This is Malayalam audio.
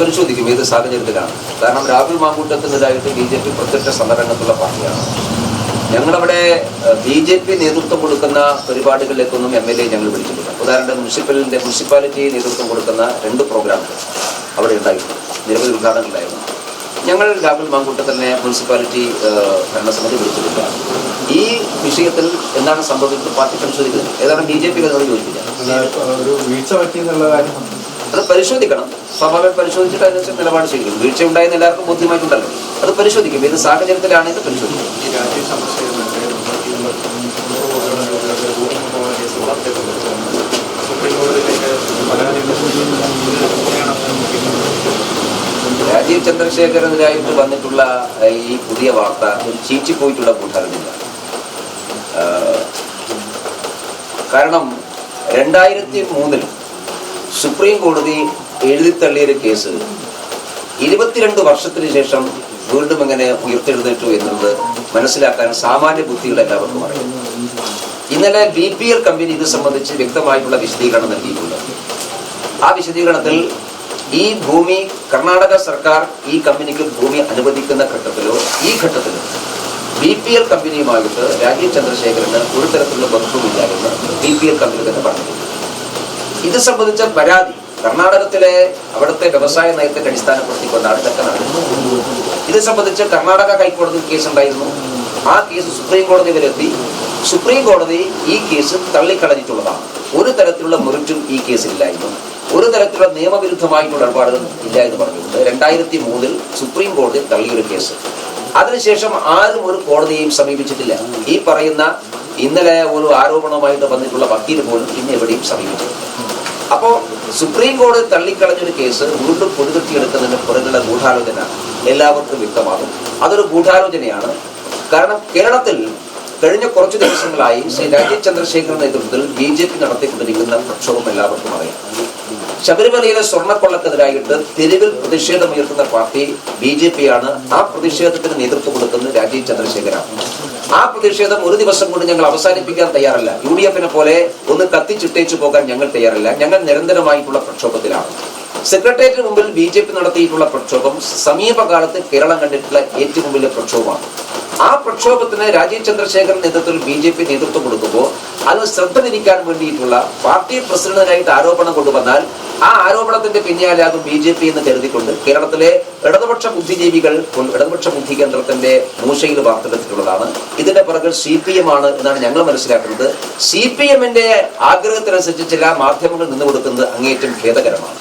പരിശോധിക്കും ഏത് സാഹചര്യത്തിലാണ്. കാരണം രാഹുൽ മാങ്കൂട്ടത്തിനെതിരായിട്ട് ബി ജെ പി പ്രത്യക്ഷ സമരംഗത്തുള്ള പാർട്ടിയാണ്. ഞങ്ങളവിടെ ബി ജെ പി നേതൃത്വം കൊടുക്കുന്ന പരിപാടികളിലേക്കൊന്നും എം എൽ എ ഞങ്ങൾ വിളിച്ചിട്ടില്ല. ഉദാഹരണത്തിന് മുനിസിപ്പലിന്റെ മുനിസിപ്പാലിറ്റി നേതൃത്വം കൊടുക്കുന്ന രണ്ട് പ്രോഗ്രാമുകൾ അവിടെ ഉണ്ടായിരുന്നു. നിരവധി ഉദ്ഘാടനങ്ങളായിരുന്നു ഞങ്ങൾ രാഹുൽ മാങ്കൂട്ടത്തിനെ മുനിസിപ്പാലിറ്റി ഭരണസമിതി വിളിച്ചിട്ടില്ല. ഈ വിഷയത്തിൽ എന്താണ് സംഭവിക്കുന്നത്? പാർട്ടി പരിശോധിക്കുന്നത് ഏതാണ് ബി ജെ പി അതിനോട് യോജിപ്പില്ല അത് പരിശോധിക്കണം. സ്വാഭാവികം പരിശോധിച്ചിട്ട് അതിനനുസരിച്ച് നിലപാട് സ്വീകരിക്കും വീഴ്ച ഉണ്ടായെന്ന് എല്ലാവർക്കും ബോധ്യമായിട്ടുണ്ടല്ലോ. അത് പരിശോധിക്കും. ഏത് സാഹചര്യത്തിലാണ് ഇത് പരിശോധിക്കും രാജീവ് ചന്ദ്രശേഖരനെതിരായിട്ട് വന്നിട്ടുള്ള ഈ പുതിയ വാർത്ത ഒരു ചീച്ചി പോയിട്ടുള്ള ഗൂഢാലോചനയാണ് കാരണം രണ്ടായിരത്തി മൂന്നിൽ സുപ്രീം കോടതി എഴുതിത്തള്ളിയൊരു കേസ് ഇരുപത്തിരണ്ട് വർഷത്തിന് ശേഷം വീണ്ടും എങ്ങനെ ഉയർത്തെഴുന്നേറ്റു എന്നുള്ളത് മനസ്സിലാക്കാൻ സാമാന്യ ബുദ്ധികൾ എല്ലാവർക്കും അറിയാം. ഇന്നലെ ബി പി എൽ കമ്പനി ഇത് സംബന്ധിച്ച് വ്യക്തമായിട്ടുള്ള വിശദീകരണം നൽകിയിട്ടുണ്ട്. ആ വിശദീകരണത്തിൽ ഈ ഭൂമി കർണാടക സർക്കാർ ഈ കമ്പനിക്ക് ഭൂമി അനുവദിക്കുന്ന ഘട്ടത്തിലോ ഈ ഘട്ടത്തിലോ ബി പി എൽ കമ്പനിയുമായിട്ട് രാജീവ് ചന്ദ്രശേഖരന് ഒരു തരത്തിലുള്ള ബന്ധവുമില്ല എന്ന് ബി പി എൽ കമ്പനി തന്നെ പറഞ്ഞിട്ടുണ്ട്. ഇത് സംബന്ധിച്ച പരാതി കർണാടകത്തിലെ അവിടുത്തെ വ്യവസായ നയത്തിന്റെ അടിസ്ഥാനപ്പെടുത്തിക്കൊണ്ടാണ് ഇതൊക്കെ നടക്കുന്നത് ഇത് സംബന്ധിച്ച് കർണാടക ഹൈക്കോടതി കേസ് ഉണ്ടായിരുന്നു ആ കേസ് സുപ്രീം കോടതി വരെ എത്തി. സുപ്രീം കോടതി ഈ കേസ് തള്ളിക്കളഞ്ഞിട്ടുള്ളതാണ്. ഒരു തരത്തിലുള്ള മുറിച്ചും ഈ കേസിലില്ലായിരുന്നു ഒരു തരത്തിലുള്ള നിയമവിരുദ്ധമായിട്ടുള്ള ഇടപാടുകൾ ഇല്ല എന്ന് പറഞ്ഞിട്ടുണ്ട്. രണ്ടായിരത്തി മൂന്നിൽ സുപ്രീം കോടതി തള്ളിയൊരു കേസ്. അതിനുശേഷം ആരും ഒരു കോടതിയെയും സമീപിച്ചിട്ടില്ല. ഈ പറയുന്ന ഇന്നലെ ഒരു ആരോപണമായിട്ട് വന്നിട്ടുള്ള വക്കീൽ പോലും ഇന്ന് എവിടെയും സമീപിച്ചിട്ടില്ല. അപ്പോ സുപ്രീം കോടതി തള്ളിക്കളഞ്ഞൊരു കേസ് വീണ്ടും പൊതുകെട്ടിയെടുക്കുന്നതിന് പുറകുള്ള ഗൂഢാലോചന എല്ലാവർക്കും വ്യക്തമാകും. അതൊരു ഗൂഢാലോചനയാണ്. കാരണം കേരളത്തിൽ കഴിഞ്ഞ കുറച്ച് ദിവസങ്ങളായി ശ്രീ രാജീവ് ചന്ദ്രശേഖരൻ നേതൃത്വത്തിൽ ബി ജെ പി നടത്തിക്കൊണ്ടിരിക്കുന്ന പ്രക്ഷോഭം എല്ലാവർക്കും അറിയാം. ശബരിമലയിലെ സ്വർണക്കൊള്ളക്കെതിരായിട്ട് തെരുവിൽ പ്രതിഷേധമുയർത്തുന്ന പാർട്ടി ബി ജെ പി ആണ് ആ പ്രതിഷേധത്തിന് നേതൃത്വം കൊടുക്കുന്നത് രാജീവ് ചന്ദ്രശേഖരാണ് ആ പ്രതിഷേധം ഒരു ദിവസം കൊണ്ട് ഞങ്ങൾ അവസാനിപ്പിക്കാൻ തയ്യാറല്ല. യു ഡി എഫിനെ പോലെ ഒന്ന് കത്തിച്ചിട്ടേച്ചു പോകാൻ ഞങ്ങൾ തയ്യാറല്ല. ഞങ്ങൾ നിരന്തരമായിട്ടുള്ള പ്രക്ഷോഭത്തിലാണ്. സെക്രട്ടേറിയറ്റിന് മുമ്പിൽ ബി ജെ പി നടത്തിയിട്ടുള്ള പ്രക്ഷോഭം സമീപകാലത്ത് കേരളം കണ്ടിട്ടുള്ള ഏറ്റവും വലിയ പ്രക്ഷോഭമാണ്. ആ പ്രക്ഷോഭത്തിന് രാജീവ് ചന്ദ്രശേഖരൻ നേതൃത്വത്തിൽ ബി ജെ പി നേതൃത്വം കൊടുക്കുമ്പോൾ അത് ശ്രദ്ധ തിരിക്കാൻ വേണ്ടിയിട്ടുള്ള പാർട്ടി പ്രസിഡന്റിനായിട്ട് ആരോപണം കൊണ്ടുവന്നാൽ ആ ആരോപണത്തിന്റെ പിന്നാലെ അത് ബി ജെ പി എന്ന് കരുതിക്കൊണ്ട് കേരളത്തിലെ ഇടതുപക്ഷ ബുദ്ധിജീവികൾ ഇടതുപക്ഷ ബുദ്ധി കേന്ദ്രത്തിന്റെ മൂശയിൽ വാർത്തെടുത്തിട്ടുള്ളതാണ്. ഇതിന്റെ പുറകിൽ സി പി എം ആണ് എന്നാണ് ഞങ്ങൾ മനസ്സിലാക്കുന്നത്. സി പി എമ്മിന്റെ ആഗ്രഹത്തിനനുസരിച്ച് ചില മാധ്യമങ്ങൾ നിന്നു കൊടുക്കുന്നത് അങ്ങേയറ്റം ഖേദകരമാണ്.